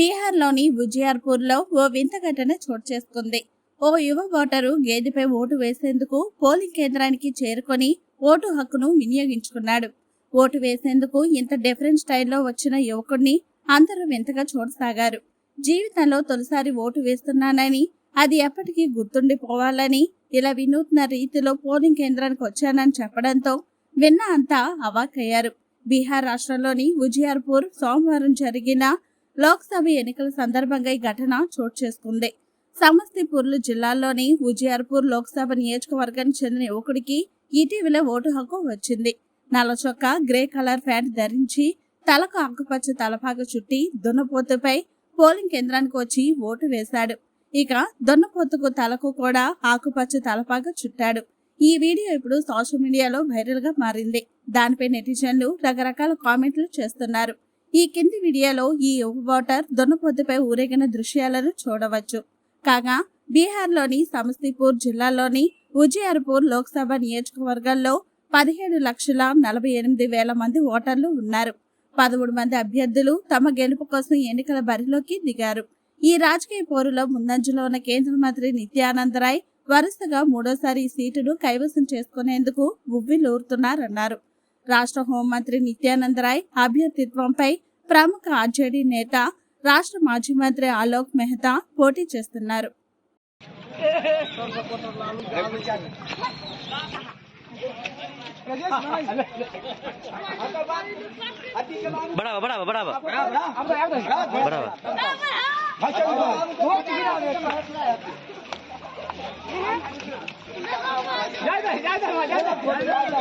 బీహార్లోని ఉజియార్పూర్లో ఓ వింత ఘటన చోటు చేసుకుంది. ఓ యువ ఓటరు గేదెపై ఓటు వేసేందుకు పోలింగ్ కేంద్రానికి చేరుకొని ఓటు హక్కును వినియోగించుకున్నాడు. ఓటు వేసేందుకు ఇంత డిఫరెంట్ స్టైల్లో వచ్చిన యువకుడిని అందరూ వింతగా చూడసాగారు. జీవితంలో తొలిసారి ఓటు వేస్తున్నానని అది ఎప్పటికీ గుర్తుండిపోవాలని ఇలా వినూత్న రీతిలో పోలింగ్ కేంద్రానికి వచ్చానని చెప్పడంతో విన్న అంతా అవాక్కయ్యారు. బీహార్ రాష్ట్రంలోని ఉజియార్పూర్ సోమవారం జరిగిన లోక్సభ ఎన్నికల సందర్భంగా ఈ ఘటన చోటు చేసుకుంది. సమస్తీపూర్లు జిల్లాలోని ఉజియార్పూర్ లోక్సభ నియోజకవర్గానికి చెందిన యువకుడికి ఇటీవల ఓటు హక్కు వచ్చింది. నల్ల గ్రే కలర్ ప్యాంట్ ధరించి తలకు ఆకుపచ్చ తలపాక చుట్టి దున్నపోతుపై పోలింగ్ కేంద్రానికి వచ్చి ఓటు వేశాడు. ఇక దున్నపోతుకు తలకు కూడా ఆకుపచ్చ తలపాక చుట్టాడు. ఈ వీడియో ఇప్పుడు సోషల్ మీడియాలో వైరల్గా మారింది. దానిపై నెటిజన్లు రకరకాల కామెంట్లు చేస్తున్నారు. ఈ కింది వీడియోలో ఈ యువ ఓటర్ దున్నపోతుపై ఊరేగిన దృశ్యాలను చూడవచ్చు. కాగా బీహార్లోని సమస్తీపూర్ జిల్లాలోని ఉజియార్పూర్ లోక్సభ నియోజకవర్గంలో పదిహేడు లక్షల నలభై ఎనిమిది వేల మంది ఓటర్లు ఉన్నారు. పదమూడు మంది అభ్యర్థులు తమ గెలుపు కోసం ఎన్నికల బరిలోకి దిగారు. ఈ రాజకీయ పోరులో ముందంజలో ఉన్న కేంద్ర మంత్రి నిత్యానంద్ రాయ్ వరుసగా మూడోసారి సీటును కైవసం చేసుకునేందుకు ఉవ్విలూరుతున్నారన్నారు. రాష్ట్ర హోంమంత్రి నిత్యానంద్ రాయ్ అభ్యర్థిత్వంపై ప్రముఖ ఆర్జేడీ నేత రాష్ట్ర మాజీ మంత్రి ఆలోక్ మెహతా పోటీ చేస్తున్నారు बढ़ावा बढ़ावा बढ़ावा बढ़ावा ज्यादा ज्यादा ज्यादा